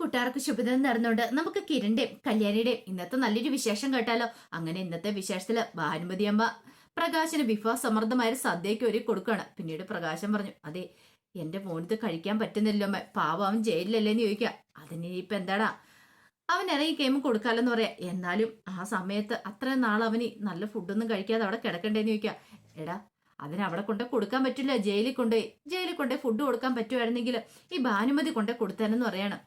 കൂട്ടുകാർക്ക് ശുഭദിനം നടന്നുകൊണ്ട് നമുക്ക് കിരണിന്റെയും കല്യാണിയുടെയും ഇന്നത്തെ നല്ലൊരു വിശേഷം കേട്ടാലോ? അങ്ങനെ ഇന്നത്തെ വിശേഷത്തിൽ ഭാനുമതി അമ്മ പ്രകാശിന് വിഭവസമൃദ്ധമായ സദ്യയ്ക്ക് ഒരു കൊടുക്കുകയാണ്. പിന്നീട് പ്രകാശം പറഞ്ഞു അതെ എന്റെ മോനിത് കഴിക്കാൻ പറ്റുന്നില്ലോ അമ്മ പാവം അവൻ ജയിലിലല്ലേന്ന് ചോദിക്കുക. അതിന് ഇപ്പൊ എന്താടാ? അവൻ ഇറങ്ങി കഴിയുമ്പോൾ കൊടുക്കാലെന്ന് പറയാ. എന്നാലും ആ സമയത്ത് അത്രയും നാൾ അവന് നല്ല ഫുഡൊന്നും കഴിക്കാതെ അവിടെ കിടക്കണ്ടേന്ന് ചോദിക്കുക. എടാ അതിന് അവിടെ കൊണ്ട് കൊടുക്കാൻ പറ്റില്ല. ജയിലിൽ കൊണ്ടുപോയി ജയിലിൽ കൊണ്ടുപോയി ഫുഡ് കൊടുക്കാൻ പറ്റുമായിരുന്നെങ്കിൽ ഈ ഭാനുമതി കൊണ്ടുപോയി കൊടുത്തേനെന്ന് പറയാണ്.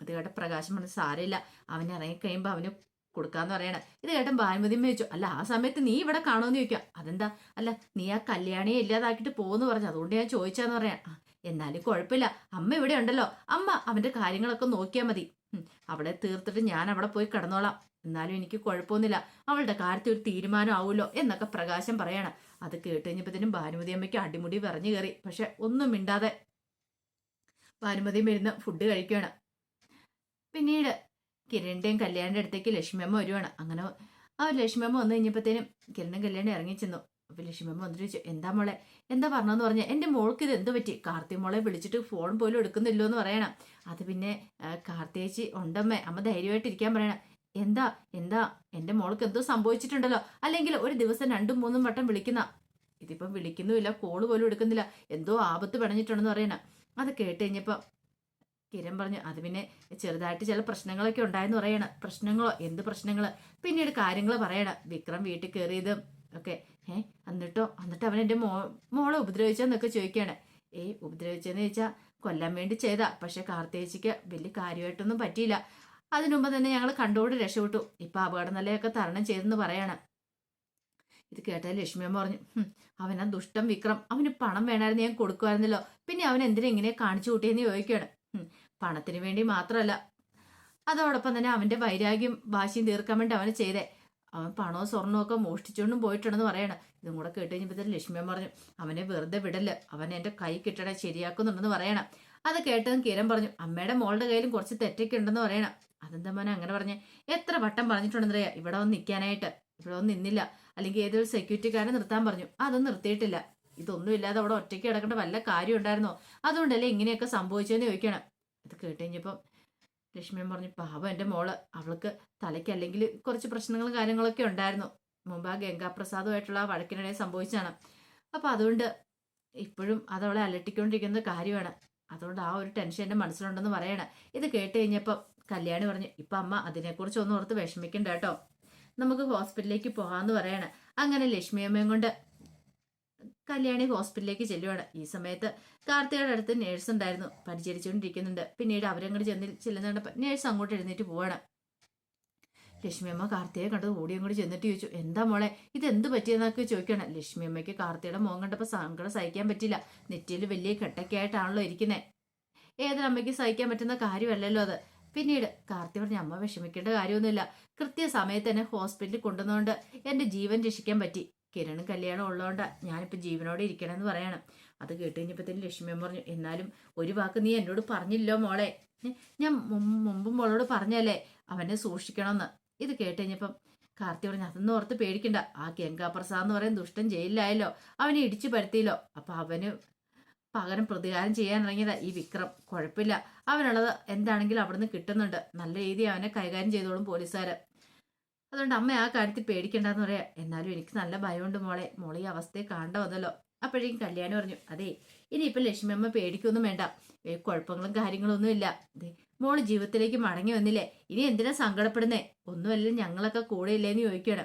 ഇത് കേട്ട പ്രകാശം പറഞ്ഞു സാരമില്ല. അവൻ ഇറങ്ങിക്കഴിയുമ്പോൾ അവന് കൊടുക്കാന്ന് പറയണം. ഇത് കേട്ടൻ ഭാനുമതിയും ചോദിച്ചു അല്ല ആ സമയത്ത് നീ ഇവിടെ കാണുമെന്ന് ചോദിക്കാം? അതെന്താ? അല്ല നീ ആ കല്യാണിയെ ഇല്ലാതാക്കിയിട്ട് പോകുന്നു പറഞ്ഞു. അതുകൊണ്ട് ഞാൻ ചോദിച്ചാന്ന് പറയാം. എന്നാലും കുഴപ്പമില്ല. അമ്മ ഇവിടെ ഉണ്ടല്ലോ. അമ്മ അവന്റെ കാര്യങ്ങളൊക്കെ നോക്കിയാൽ മതി. അവിടെ തീർത്തിട്ട് ഞാൻ അവിടെ പോയി കിടന്നോളാം. എന്നാലും എനിക്ക് കുഴപ്പമൊന്നുമില്ല. അവളുടെ കാര്യത്തിൽ ഒരു തീരുമാനം ആവുമല്ലോ എന്നൊക്കെ പ്രകാശം പറയണം. അത് കേട്ട് കഴിഞ്ഞപ്പോഴത്തേനും ഭാനുമതി അമ്മയ്ക്ക് അടിമുടി പറഞ്ഞു കയറി. പക്ഷെ ഒന്നും മിണ്ടാതെ ഭാനുമതിയും ഇരുന്ന് ഫുഡ് കഴിക്കുകയാണ്. പിന്നീട് കിരണിന്റെയും കല്യാണിന്റെ അടുത്തേക്ക് ലക്ഷ്മിയമ്മ വരുവാണ്. അങ്ങനെ ആ ലക്ഷ്മിയമ്മ വന്നു കഴിഞ്ഞപ്പോഴത്തേനും കിരണും കല്യാണി ഇറങ്ങി ചെന്നു. അപ്പോൾ ലക്ഷ്മിയമ്മ വന്നിട്ട് ചോദിച്ചു എന്താ മോളെ എന്താ പറഞ്ഞതെന്ന് പറഞ്ഞാൽ എന്റെ മോൾക്ക് ഇത് എന്ത് പറ്റി? കാർത്തി മോളെ വിളിച്ചിട്ട് ഫോൺ പോലും എടുക്കുന്നില്ലോ എന്ന് പറയണം. അത് പിന്നെ കാർത്തിയേച്ചി ഉണ്ടമ്മേ അമ്മ ധൈര്യമായിട്ട് ഇരിക്കാൻ പറയണം. എന്താ എന്താ എന്റെ മോൾക്ക് എന്തോ സംഭവിച്ചിട്ടുണ്ടല്ലോ? അല്ലെങ്കിൽ ഒരു ദിവസം രണ്ടും മൂന്നും വട്ടം വിളിക്കുന്ന ഇതിപ്പം വിളിക്കുന്നുമില്ല കോൾ പോലും എടുക്കുന്നില്ല എന്തോ ആപത്ത് പിണഞ്ഞിട്ടുണ്ടെന്ന് പറയണം. അത് കേട്ട് കഴിഞ്ഞപ്പോ കിരൺ പറഞ്ഞു അത് പിന്നെ ചെറുതായിട്ട് ചില പ്രശ്നങ്ങളൊക്കെ ഉണ്ടായെന്ന് പറയണ. പ്രശ്നങ്ങളോ? എന്ത് പ്രശ്നങ്ങൾ പിന്നീട് കാര്യങ്ങൾ പറയണ. വിക്രം വീട്ടിൽ കയറിയതും ഒക്കെ. ഏ എന്നിട്ടോ? എന്നിട്ട് അവൻ എന്റെ മോ മോളെ ഉപദ്രവിച്ചെന്നൊക്കെ ചോദിക്കുകയാണ്. ഏ ഉപദ്രവിച്ചെന്ന് ചോദിച്ചാൽ കൊല്ലാൻ വേണ്ടി ചെയ്താ. പക്ഷെ കാർത്തേച്ചിക്ക് വലിയ കാര്യമായിട്ടൊന്നും പറ്റിയില്ല. അതിനുമുമ്പ് തന്നെ ഞങ്ങൾ കണ്ടോട് രക്ഷപ്പെട്ടു. ഇപ്പം അപകട നിലയൊക്കെ തരണം ചെയ്തെന്ന് പറയണം. ഇത് കേട്ടാൽ ലക്ഷ്മിയമ്മ പറഞ്ഞു അവനാ ദുഷ്ടം വിക്രം. അവന് പണം വേണമായിരുന്നു ഞാൻ കൊടുക്കുമായിരുന്നല്ലോ പിന്നെ അവൻ എന്തിനാ ഇങ്ങനെ കാണിച്ചു കൂട്ടിയെന്ന് ചോദിക്കുകയാണ്. "ഹും, പണത്തിന് വേണ്ടി മാത്രമല്ല അതോടൊപ്പം തന്നെ അവന്റെ വൈരാഗ്യം വാശിയും തീർക്കാൻ വേണ്ടി അവന് ചെയ്തേ. അവൻ പണവും സ്വർണവും ഒക്കെ മോഷ്ടിച്ചുകൊണ്ടും പോയിട്ടുണ്ടെന്ന് പറയണം. ഇതും കൂടെ കേട്ട് കഴിഞ്ഞപ്പോഴത്തേക്കും ലക്ഷ്മിയൻ പറഞ്ഞു അവനെ വെറുതെ വിടൽ. അവൻ എന്റെ കൈ കിട്ടണേ ശരിയാക്കുന്നുണ്ടെന്ന് പറയണം. അത് കേട്ടതും കിരൺ പറഞ്ഞു അമ്മയുടെ മോളുടെ കയ്യിലും കുറച്ച് തെറ്റൊക്കെ ഉണ്ടെന്ന് പറയണം. അതെന്താ മോനെ അങ്ങനെ പറഞ്ഞേ? എത്ര വട്ടം പറഞ്ഞിട്ടുണ്ടെന്നറിയാ? ഇവിടെ വന്ന് നിൽക്കാനായിട്ട്. ഇവിടെ വന്ന് നിന്നില്ല. അല്ലെങ്കിൽ ഏതൊരു സെക്യൂരിറ്റിക്കാരെ നിർത്താൻ പറഞ്ഞു. അതൊന്നും നിർത്തിയിട്ടില്ല. ഇതൊന്നും ഇല്ലാതെ അവിടെ ഒറ്റയ്ക്ക് കിടക്കേണ്ട വല്ല കാര്യം ഉണ്ടായിരുന്നോ അതുകൊണ്ടല്ലേ ഇങ്ങനെയൊക്കെ സംഭവിച്ചതെന്ന് ചോദിക്കണം. ഇത് കേട്ട് കഴിഞ്ഞപ്പം പറഞ്ഞു പാവം എന്റെ മോൾ അവൾക്ക് തലയ്ക്ക് അല്ലെങ്കിൽ കുറച്ച് പ്രശ്നങ്ങളും കാര്യങ്ങളൊക്കെ ഉണ്ടായിരുന്നു. മുമ്പ് ആ ഗംഗാപ്രസാദുമായിട്ടുള്ള ആ വഴക്കിനിടെ സംഭവിച്ചാണ് അപ്പോൾ അതുകൊണ്ട് ഇപ്പോഴും അതവളെ അലട്ടിക്കൊണ്ടിരിക്കുന്ന കാര്യമാണ്. അതുകൊണ്ട് ആ ഒരു ടെൻഷൻ എന്റെ മനസ്സിലുണ്ടെന്ന് പറയണം. ഇത് കേട്ട് കഴിഞ്ഞപ്പം കല്യാണി പറഞ്ഞു ഇപ്പം അമ്മ അതിനെക്കുറിച്ച് ഒന്നും ഓർത്ത് വിഷമിക്കണ്ട കേട്ടോ. നമുക്ക് ഹോസ്പിറ്റലിലേക്ക് പോകാമെന്ന് പറയണം. അങ്ങനെ ലക്ഷ്മിയമ്മയും കൊണ്ട് കല്യാണി ഹോസ്പിറ്റലിലേക്ക് ചെല്ലുവാണ്. ഈ സമയത്ത് കാർത്തികയുടെ അടുത്ത് നേഴ്സ് ഉണ്ടായിരുന്നു. പരിചരിച്ചുകൊണ്ടിരിക്കുന്നുണ്ട്. പിന്നീട് അവരങ്ങോട്ട് ചെന്ന് ചെല്ലുന്നുണ്ടപ്പോൾ നേഴ്സ് അങ്ങോട്ട് എഴുന്നേറ്റ് പോവാണ്. ലക്ഷ്മിയമ്മ കാർത്തിയെ കണ്ടത് ഓടി അങ്ങോട്ട് ചെന്നിട്ട് ചോദിച്ചു എന്താ മോളെ? ഇത് എന്ത് പറ്റിയെന്നൊക്കെ ചോദിക്കണം ലക്ഷ്മിയമ്മയ്ക്ക് കാർത്തിയുടെ മോൻ കണ്ടപ്പോൾ സങ്കടം സഹിക്കാൻ പറ്റില്ല. നെറ്റിയിൽ വലിയ കെട്ടൊക്കെ ആയിട്ടാണല്ലോ ഇരിക്കുന്നത് ഏതൊരമ്മയ്ക്ക് സഹിക്കാൻ പറ്റുന്ന കാര്യമല്ലല്ലോ അത്. പിന്നീട് കാർത്തി പറഞ്ഞ അമ്മ വിഷമിക്കേണ്ട കാര്യമൊന്നുമില്ല. കൃത്യസമയത്ത് തന്നെ ഹോസ്പിറ്റലിൽ കൊണ്ടുവന്നുകൊണ്ട് എന്റെ ജീവൻ രക്ഷിക്കാൻ പറ്റി. കിരണും കല്യാണം ഉള്ളതുകൊണ്ടാ ഞാനിപ്പോൾ ജീവനോടെ ഇരിക്കണമെന്ന് പറയണം. അത് കേട്ട് കഴിഞ്ഞപ്പോഴത്തേനും ലക്ഷ്മിയമ്മ പറഞ്ഞു എന്നാലും ഒരു വാക്ക് നീ എന്നോട് പറഞ്ഞില്ലോ മോളെ. ഞാൻ മുമ്പും മോളോട് പറഞ്ഞല്ലേ അവനെ സൂക്ഷിക്കണമെന്ന് ഇത് കേട്ട് കഴിഞ്ഞപ്പം കാർത്തി പറഞ്ഞു അതൊന്നും ഓർത്ത് പേടിക്കണ്ട. ആ ഗംഗാപ്രസാദ് എന്ന് പറയുന്ന ദുഷ്ടൻ ജയിലിലായല്ലോ. അവനെ ഇടിച്ചു പരത്തിയല്ലോ. അപ്പം അവന് പകരം പ്രതികാരം ചെയ്യാൻ ഇറങ്ങിയതാ ഈ വിക്രം. കുഴപ്പമില്ല. അവനുള്ളത് എന്താണെങ്കിലും അവിടുന്ന് കിട്ടുന്നുണ്ട്. നല്ല രീതിയിൽ അവനെ കൈകാര്യം ചെയ്തോളും പോലീസുകാര്. അതുകൊണ്ട് അമ്മ ആ കാര്യത്തിൽ പേടിക്കണ്ടെന്ന് പറയാ. എന്നാലും എനിക്ക് നല്ല ഭയമുണ്ട് മോളെ. മോളെ ഈ അവസ്ഥയെ കാണണ്ട അപ്പോഴേക്കും കല്യാണം പറഞ്ഞു അതെ ഇനിയിപ്പം ലക്ഷ്മിയമ്മ പേടിക്കൊന്നും വേണ്ട. കുഴപ്പങ്ങളും കാര്യങ്ങളും ഒന്നും ഇല്ല മോൾ ജീവിതത്തിലേക്ക് മടങ്ങി വന്നില്ലേ? ഇനി എന്തിനാ സങ്കടപ്പെടുന്നേ? ഒന്നുമല്ല ഞങ്ങളൊക്കെ കൂടെ ഇല്ലേന്ന് ചോദിക്കണം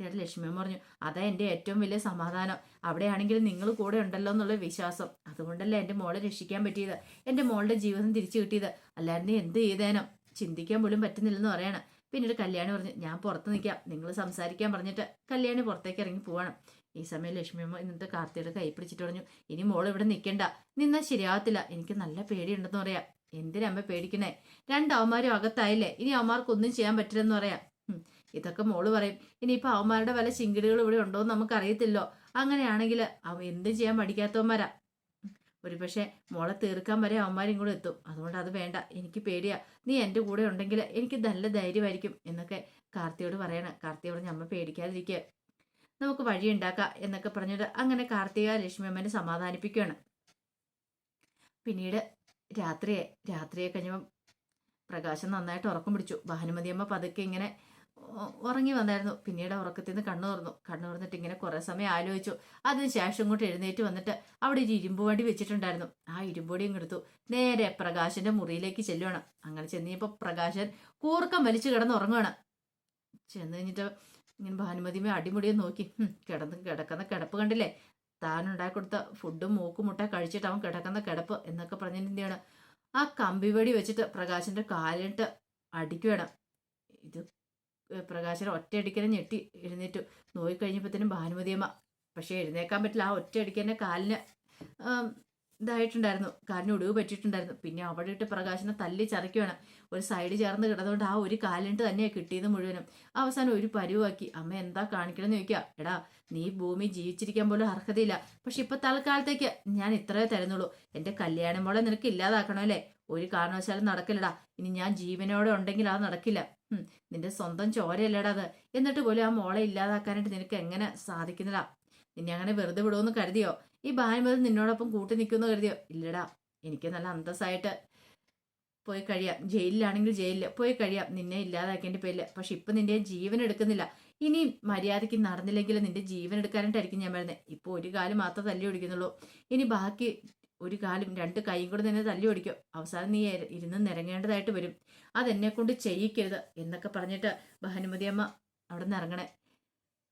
ചേട്ടൻ ലക്ഷ്മിയമ്മ പറഞ്ഞു അതാ എന്റെ ഏറ്റവും വലിയ സമാധാനം. അവിടെയാണെങ്കിലും നിങ്ങൾ കൂടെ ഉണ്ടല്ലോ എന്നുള്ള വിശ്വാസം. അതുകൊണ്ടല്ലേ എന്റെ മോളെ രക്ഷിക്കാൻ പറ്റിയത്. എന്റെ മോളുടെ ജീവിതം തിരിച്ചു കിട്ടിയത്. അല്ലാണ്ട് എന്ത് ചെയ്തേനോ. ചിന്തിക്കാൻ പോലും പറ്റുന്നില്ലെന്ന് പറയണം. പിന്നീട് കല്യാണി പറഞ്ഞു ഞാൻ പുറത്ത് നിൽക്കാം. നിങ്ങൾ സംസാരിക്കാൻ പറഞ്ഞിട്ട് കല്യാണി പുറത്തേക്ക് ഇറങ്ങി പോവാണ്. ഈ സമയം ലക്ഷ്മിയമ്മ ഇന്നത്തെ കാർത്തിയുടെ കൈ പിടിച്ചിട്ട് പറഞ്ഞു ഇനി മോൾ ഇവിടെ നിൽക്കണ്ട. നിന്നാൽ ശരിയാവത്തില്ല. എനിക്ക് നല്ല പേടിയുണ്ടെന്ന് പറയാം. എന്തിനമ്മ പേടിക്കണേ? രണ്ട് അകത്തായില്ലേ? ഇനി അവന്മാർക്കൊന്നും ചെയ്യാൻ പറ്റില്ലെന്ന് പറയാം. ഇതൊക്കെ മോൾ പറയും. ഇനിയിപ്പോൾ അവന്മാരുടെ വല്ല ചിങ്കിടികൾ ഇവിടെ ഉണ്ടോ എന്ന് നമുക്ക് അറിയത്തില്ലോ അങ്ങനെയാണെങ്കിൽ അവ എന്തും ചെയ്യാൻ പഠിക്കാത്തവന്മാരാ. ഒരു പക്ഷേ മോളെ തീർക്കാൻ വരെ അവന്മാരും കൂടെ എത്തും. അതുകൊണ്ട് അത് വേണ്ട. എനിക്ക് പേടിയാ. നീ എന്റെ കൂടെ ഉണ്ടെങ്കിൽ എനിക്ക് നല്ല ധൈര്യമായിരിക്കും എന്നൊക്കെ കാർത്തിയോട് പറയണം. കാർത്തിയോട് പറഞ്ഞ് അമ്മ പേടിക്കാതിരിക്കുക നമുക്ക് വഴിയുണ്ടാക്കാം എന്നൊക്കെ പറഞ്ഞിട്ട് അങ്ങനെ കാർത്തിക ലക്ഷ്മി അമ്മനെ സമാധാനിപ്പിക്കുകയാണ്. പിന്നീട് രാത്രിയെ രാത്രിയെ കഴിഞ്ഞപ്പം പ്രകാശം നന്നായിട്ട് ഉറക്കം പിടിച്ചു. ഭാനുമതി അമ്മ പതുക്കെ ഇങ്ങനെ ഉറങ്ങി വന്നായിരുന്നു. പിന്നീട് ഉറക്കത്തിൽ നിന്ന് കണ്ണു തുറന്നു. കണ്ണു തുറന്നിട്ട് ഇങ്ങനെ കുറേ സമയം ആലോചിച്ചു. അതിനുശേഷം ഇങ്ങോട്ട് എഴുന്നേറ്റ് വന്നിട്ട് അവിടെ ഒരു ഇരുമ്പ് വടി വെച്ചിട്ടുണ്ടായിരുന്നു. ആ ഇരുമ്പൊടിയും എടുത്തു. നേരെ പ്രകാശന്റെ മുറിയിലേക്ക് ചെല്ലുവാണ്. അങ്ങനെ ചെന്നിയപ്പോൾ പ്രകാശൻ കൂർക്കം വലിച്ചു കിടന്ന് ഉറങ്ങുവാണ്. ചെന്ന് കഴിഞ്ഞിട്ട് ഇങ്ങനെ ഭാനുമതിമേ അടിമുടിയെ നോക്കി. "ഹും, കിടന്ന് കിടക്കുന്ന കിടപ്പ് കണ്ടില്ലേ? താൻ ഉണ്ടാക്കി കൊടുത്ത ഫുഡും മൂക്കും മുട്ട കഴിച്ചിട്ട് അവൻ കിടക്കുന്ന കിടപ്പ് എന്നൊക്കെ പറഞ്ഞിട്ട് എന്ത് ചെയ്യണം? ആ കമ്പി വടി വെച്ചിട്ട് പ്രകാശന്റെ കാലിട്ട് അടിക്കുകയാണ് ഇത് പ്രകാശൻ ഒറ്റയടിക്കനെ ഞെട്ടി എഴുന്നേറ്റു. നോയി കഴിഞ്ഞപ്പോഴത്തേനും ഭാനുമതിയമ്മ പക്ഷേ എഴുന്നേക്കാൻ പറ്റില്ല. ആ ഒറ്റയടിക്കന്നെ കാലിന് ഇതായിട്ടുണ്ടായിരുന്നു. കാലിന് ഒടിവ് പറ്റിയിട്ടുണ്ടായിരുന്നു. പിന്നെ അവിടെ ഇട്ട് പ്രകാശനെ തല്ലി ചതയ്ക്കുകയാണ് ഒരു സൈഡ് ചേർന്ന് കിടന്നുകൊണ്ട് ആ ഒരു കാലിട്ട് തന്നെയാണ് കിട്ടിയത് മുഴുവനും. അവസാനം ഒരു പരുവാക്കി. അമ്മ എന്താ കാണിക്കണമെന്ന് ചോദിക്കുക എടാ നീ ഭൂമി ജീവിച്ചിരിക്കാൻ പോലും അർഹതയില്ല. പക്ഷെ ഇപ്പൊ തൽക്കാലത്തേക്ക് ഞാൻ ഇത്രയേ തരുന്നുള്ളൂ. എന്റെ കല്യാണം മോളെ നിനക്ക് ഇല്ലാതാക്കണമല്ലേ ഒരു കാരണവശാലും നടക്കില്ലടാ. ഇനി ഞാൻ ജീവനോടെ ഉണ്ടെങ്കിൽ അത് നടക്കില്ല. നിന്റെ സ്വന്തം ചോരയല്ലേടാ അത്. എന്നിട്ട് പോലും ആ മോളെ ഇല്ലാതാക്കാനായിട്ട് നിനക്ക് എങ്ങനെ സാധിക്കുന്നില്ല നിന്നെ അങ്ങനെ വെറുതെ വിടുമെന്ന് കരുതിയോ? ഈ ഭാനുമതി നിന്നോടൊപ്പം കൂട്ടി നിൽക്കുമെന്ന് കരുതിയോ? ഇല്ലടാ എനിക്ക് നല്ല അന്തസ്സായിട്ട് പോയി കഴിയാം. ജയിലിലാണെങ്കിൽ ജയിലിൽ. പോയി കഴിയാം. നിന്നെ ഇല്ലാതാക്കേണ്ട പേരില്ല പക്ഷെ ഇപ്പം നിന്റെ ജീവൻ എടുക്കുന്നില്ല. ഇനി മര്യാദയ്ക്ക് നടന്നില്ലെങ്കിൽ നിന്റെ ജീവൻ എടുക്കാനായിട്ടായിരിക്കും ഞാൻ വരുന്നത് ഇപ്പോൾ ഒരു കാലം മാത്രം തല്ലി ഓടിക്കുന്നുള്ളൂ. ഇനി ബാക്കി ഒരു കാലും രണ്ട് കൈയും കൂടെ നിന്നെ തല്ലി ഓടിക്കും. അവസാനം നീ ഇരുന്ന് നിരങ്ങേണ്ടതായിട്ട് വരും. അതെന്നെ കൊണ്ട് ചെയ്യിക്കരുത് എന്നൊക്കെ പറഞ്ഞിട്ട് ഭാനുമതി അമ്മ അവിടെ നിന്ന് ഇറങ്ങണേ.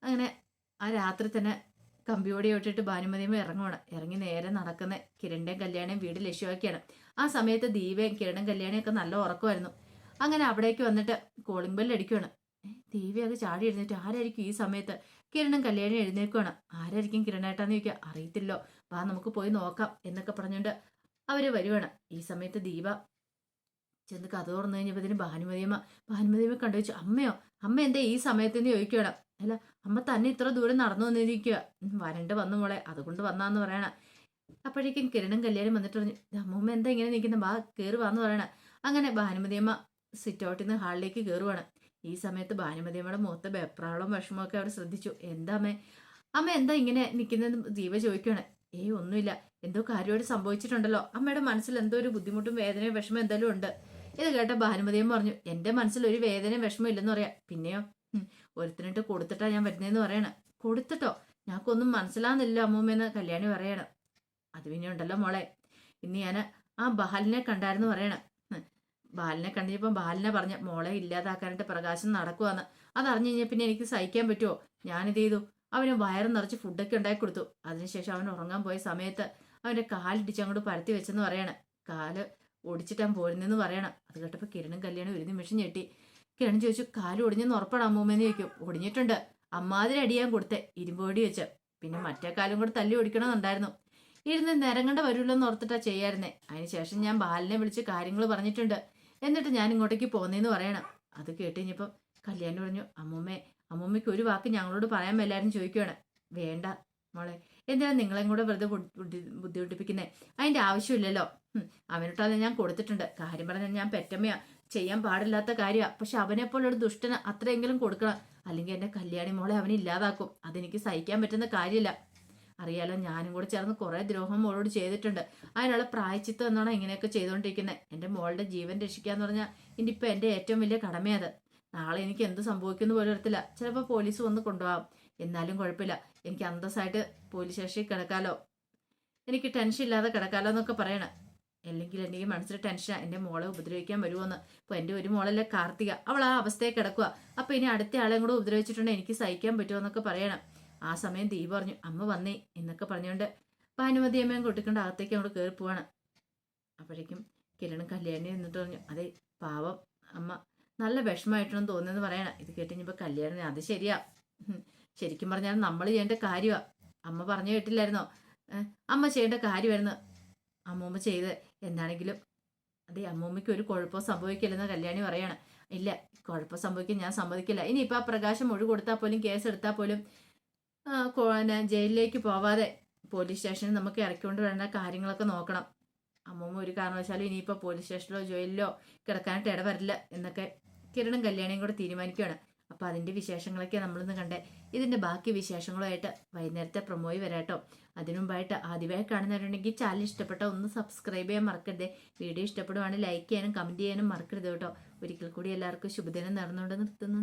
അങ്ങനെ ആ രാത്രി തന്നെ കമ്പിയോടെ ഇട്ടിട്ട് ഭാനുമതിയമ്മ ഇറങ്ങുവാണ്. ഇറങ്ങി നേരെ നടക്കുന്ന. കിരണിന്റെയും കല്യാണിയും വീട് ലക്ഷ്യമാക്കിയാണ്. ആ സമയത്ത് ദീപയും കിരണും കല്യാണിയും ഒക്കെ നല്ല ഉറക്കമായിരുന്നു. അങ്ങനെ അവിടേക്ക് വന്നിട്ട് കോളിംഗ് ബെല്ല് അടിക്കുവാണ്. ദീപയൊക്കെ ചാടി എഴുന്നേറ്റ്. ആരായിരിക്കും ഈ സമയത്ത്? കിരണും കല്യാണി എഴുന്നേൽക്കുവാണ്. ആരായിരിക്കും കിരണേട്ടാന്ന് ചോദിക്കുക. അറിയത്തില്ലോ. വാ നമുക്ക് പോയി നോക്കാം എന്നൊക്കെ പറഞ്ഞുകൊണ്ട് അവർ വരുവാണ്. ഈ സമയത്ത് ദീപ ചെന്ന് കഥ തുറന്നു കഴിഞ്ഞപ്പോഴത്തേനും ഭാനുമതിയമ്മ ഭാനുമതിയമ്മ കണ്ടു വെച്ചു അമ്മയോ? അമ്മ എന്താ ഈ സമയത്ത് ചോദിക്കുകയാണ് അല്ല അമ്മ തന്നെ ഇത്ര ദൂരം നടന്നു വന്നിരിക്കുക വരണ്ട് വന്നു മോളെ അതുകൊണ്ട് വന്നാന്ന് പറയണ. അപ്പോഴേക്കും കിരണും കല്യാണം വന്നിട്ട് പറഞ്ഞു "ദേ അമ്മൂമ്മ എന്താ ഇങ്ങനെ നിൽക്കുന്ന? ബാ കയറി വാന്ന് പറയണ. അങ്ങനെ ഭാനുമതിയമ്മ സിറ്റ് ഔട്ടിൽ നിന്ന് ഹാളിലേക്ക് കയറുവാണ് ഈ സമയത്ത് ഭാനുമതിയമ്മയുടെ മുഖത്തെ ബെപ്രാളവും വിഷമമൊക്കെ അവർ ശ്രദ്ധിച്ചു. എന്താ അമ്മേ? അമ്മ എന്താ ഇങ്ങനെ നിൽക്കുന്നതെന്ന് ദീപ ചോദിക്കുകയാണ് ഏയ് ഒന്നുമില്ല. എന്തോ കാര്യമായിട്ട് സംഭവിച്ചിട്ടുണ്ടല്ലോ. അമ്മയുടെ മനസ്സിൽ എന്തോ ഒരു ബുദ്ധിമുട്ടും വേദനയും വിഷമം എന്തെങ്കിലും ഉണ്ട്. ഇത് കേട്ട ഭാനുമതിയും പറഞ്ഞു എന്റെ മനസ്സിൽ ഒരു വേദനയും വിഷമം ഇല്ലെന്ന് പറയാം. പിന്നെയോ? ഒരുത്തനിട്ട് കൊടുത്തിട്ടാ ഞാൻ വരുന്നതെന്ന് പറയണ. കൊടുത്തിട്ടോ? ഞങ്ങൾക്കൊന്നും മനസ്സിലാകുന്നില്ല അമ്മൂമ്മയെന്ന് കല്യാണി പറയണം. അത് പിന്നെ ഉണ്ടല്ലോ മോളെ. ഇനി ഞാൻ ആ ബാലിനെ കണ്ടായിരുന്നു പറയണ. ബാലിനെ കണ്ടിപ്പോ ബാലിനെ പറഞ്ഞ മോളെ ഇല്ലാതാക്കാനായിട്ട് പ്രകാശം നടക്കുവാന്ന്. അതറിഞ്ഞു കഴിഞ്ഞാൽ പിന്നെ എനിക്ക് സഹിക്കാൻ പറ്റുമോ ഞാനിത് ചെയ്തു. അവന് വയറ് നിറച്ച് ഫുഡൊക്കെ ഉണ്ടാക്കി കൊടുത്തു. അതിനുശേഷം അവൻ ഉറങ്ങാൻ പോയ സമയത്ത് അവന്റെ കാലിടിച്ച് അങ്ങോട്ട് പരത്തി വെച്ചെന്ന് പറയണേ. കാൽ ഒടിച്ചിട്ടാൻ പോരുന്നെന്ന് പറയണം. അത് കേട്ടപ്പോൾ കിരണും കല്യാണം ഒരു നിമിഷം ഞെട്ടി. കിരൺ ചോദിച്ചു കാൽ ഒടിഞ്ഞെന്ന് ഉറപ്പാണ് അമ്മൂമ്മേന്ന് ചോദിക്കും. ഒടിഞ്ഞിട്ടുണ്ട്. അമ്മാതിരി അടിയാൻ കൊടുത്തെ. ഇരുമ്പോടി വെച്ച്. പിന്നെ മറ്റേ കാലും കൂടെ തല്ലി ഓടിക്കണമെന്നുണ്ടായിരുന്നു. ഇരുന്ന് നിരങ്ങണ്ട വരുമല്ലോന്ന് ഓർത്തിട്ടാ ചെയ്യായിരുന്നേ. അതിനുശേഷം ഞാൻ ബാലിനെ വിളിച്ച് കാര്യങ്ങൾ പറഞ്ഞിട്ടുണ്ട്. എന്നിട്ട് ഞാൻ ഇങ്ങോട്ടേക്ക് പോന്നേന്ന് പറയണം. അത് കേട്ട് കഴിഞ്ഞപ്പം കല്യാണി പറഞ്ഞു അമ്മൂമ്മേ അമ്മൂമ്മയ്ക്ക് ഒരു വാക്ക് ഞങ്ങളോട് പറയാൻ എല്ലാവരും ചോദിക്കുകയാണ് വേണ്ട മോളെ. എന്തിനാണ് നിങ്ങളെയും കൂടെ വെറുതെ ബുദ്ധി- ബുദ്ധി- ബുദ്ധിമുട്ടിപ്പിക്കുന്നേ? അതിന്റെ ആവശ്യമില്ലല്ലോ. അവനോട്ടാണ് ഞാൻ കൊടുത്തിട്ടുണ്ട്. കാര്യം പറഞ്ഞാൽ ഞാൻ പെറ്റമ്മയാ. ചെയ്യാൻ പാടില്ലാത്ത കാര്യമാണ് പക്ഷെ അവനെ പോലൊരു ദുഷ്ടന് അത്രയെങ്കിലും കൊടുക്കണം. അല്ലെങ്കിൽ എന്റെ കല്യാണി മോളെ അവനെ ഇല്ലാതാക്കും. അതെനിക്ക് സഹിക്കാൻ പറ്റുന്ന കാര്യമില്ല. അറിയാലോ ഞാനും കൂടെ ചേർന്ന് കുറെ ദ്രോഹം മോളോട് ചെയ്തിട്ടുണ്ട്. അതിനുള്ള പ്രായച്ചിത്തം എന്നാണ് ഇങ്ങനെയൊക്കെ ചെയ്തുകൊണ്ടിരിക്കുന്നത് എന്റെ മോളുടെ ജീവൻ രക്ഷിക്കാന്ന് പറഞ്ഞാൽ ഇനിയിപ്പോൾ എന്റെ ഏറ്റവും വലിയ കടമയത്. നാളെ എനിക്ക് എന്ത് സംഭവിക്കുന്നു പോലും അറിയത്തില്ല. ചിലപ്പോൾ പോലീസ് വന്ന് കൊണ്ടുപോകാം. എന്നാലും കുഴപ്പമില്ല. എനിക്ക് അന്തസ്സായിട്ട് പോലീസ് സ്റ്റേഷനിൽ കിടക്കാലോ. എനിക്ക് ടെൻഷൻ ഇല്ലാതെ കിടക്കാലോ എന്നൊക്കെ പറയണം. അല്ലെങ്കിൽ എനിക്ക് മനസ്സിൽ ടെൻഷൻ എന്റെ മോളെ ഉപദ്രവിക്കാൻ വരുമോന്ന് ഇപ്പോൾ എന്റെ ഒരു മോളല്ലേ കാർത്തിക. അവൾ ആ അവസ്ഥയെ കിടക്കുക അപ്പോൾ ഇനി അടുത്ത ആളെയും കൂടെ ഉപദ്രവിച്ചിട്ടുണ്ടെങ്കിൽ എനിക്ക് സഹിക്കാൻ പറ്റുമോ എന്നൊക്കെ പറയണം. ആ സമയം ദീപ പറഞ്ഞു അമ്മ വന്നേ എന്നൊക്കെ പറഞ്ഞുകൊണ്ട് ഭാനുമതി അമ്മയും കൊട്ടിക്കൊണ്ട് അകത്തേക്ക് അങ്ങോട്ട് കയറി പോവാണ്. അപ്പോഴേക്കും കിരണും കല്യാണി എന്നിട്ട് പറഞ്ഞു അതെ പാവം അമ്മ. നല്ല വിഷമമായിട്ടാണ് തോന്നിയെന്ന് പറയണം. ഇത് കേട്ട് കല്യാണി അത് ശരിയാ. ശരിക്കും പറഞ്ഞാൽ നമ്മൾ ചെയ്യേണ്ട കാര്യമാണ് അമ്മ പറഞ്ഞു കേട്ടില്ലായിരുന്നോ? അമ്മ ചെയ്യേണ്ട കാര്യമായിരുന്നു. അമ്മൂമ്മ ചെയ്ത് എന്താണെങ്കിലും. അതെ അമ്മൂമ്മയ്ക്ക് ഒരു കുഴപ്പം സംഭവിക്കില്ലെന്ന് കല്യാണി പറയാണ്. ഇല്ല കുഴപ്പം സംഭവിക്കാൻ ഞാൻ സമ്മതിക്കില്ല. ഇനിയിപ്പോൾ ആ പ്രകാശം മൊഴി കൊടുത്താൽ പോലും കേസ് എടുത്താൽ പോലും ജയിലിലേക്ക് പോവാതെ പോലീസ് സ്റ്റേഷനിൽ നമുക്ക് ഇറക്കിക്കൊണ്ട് വരേണ്ട കാര്യങ്ങളൊക്കെ നോക്കണം. അമ്മൂമ്മ ഒരു കാരണവശാലും ഇനിയിപ്പോൾ പോലീസ് സ്റ്റേഷനിലോ ജയിലിലോ കിടക്കാനായിട്ട് ഇടവരില്ല എന്നൊക്കെ കിരണും കല്യാണിയും കൂടെ തീരുമാനിക്കുകയാണ്. അപ്പോൾ അതിന്റെ വിശേഷങ്ങളൊക്കെ നമ്മളിന്ന് കണ്ടേ. ഇതിന്റെ ബാക്കി വിശേഷങ്ങളുമായിട്ട് വൈകുന്നേരത്തെ പ്രൊമോയി വരാട്ടോ. അതിനു മുമ്പായിട്ട് ആദ്യമായി കാണുന്നവരുണ്ടെങ്കിൽ ചാനൽ ഇഷ്ടപ്പെട്ട ഒന്ന് സബ്സ്ക്രൈബ് ചെയ്യാൻ മറക്കരുതേ. വീഡിയോ ഇഷ്ടപ്പെടുവാണെങ്കിൽ ലൈക്ക് ചെയ്യാനും കമന്റ് ചെയ്യാനും മറക്കരുത് കേട്ടോ. ഒരിക്കൽ കൂടി എല്ലാവർക്കും ശുഭദിനം നടന്നുകൊണ്ട് നിർത്തുന്നു.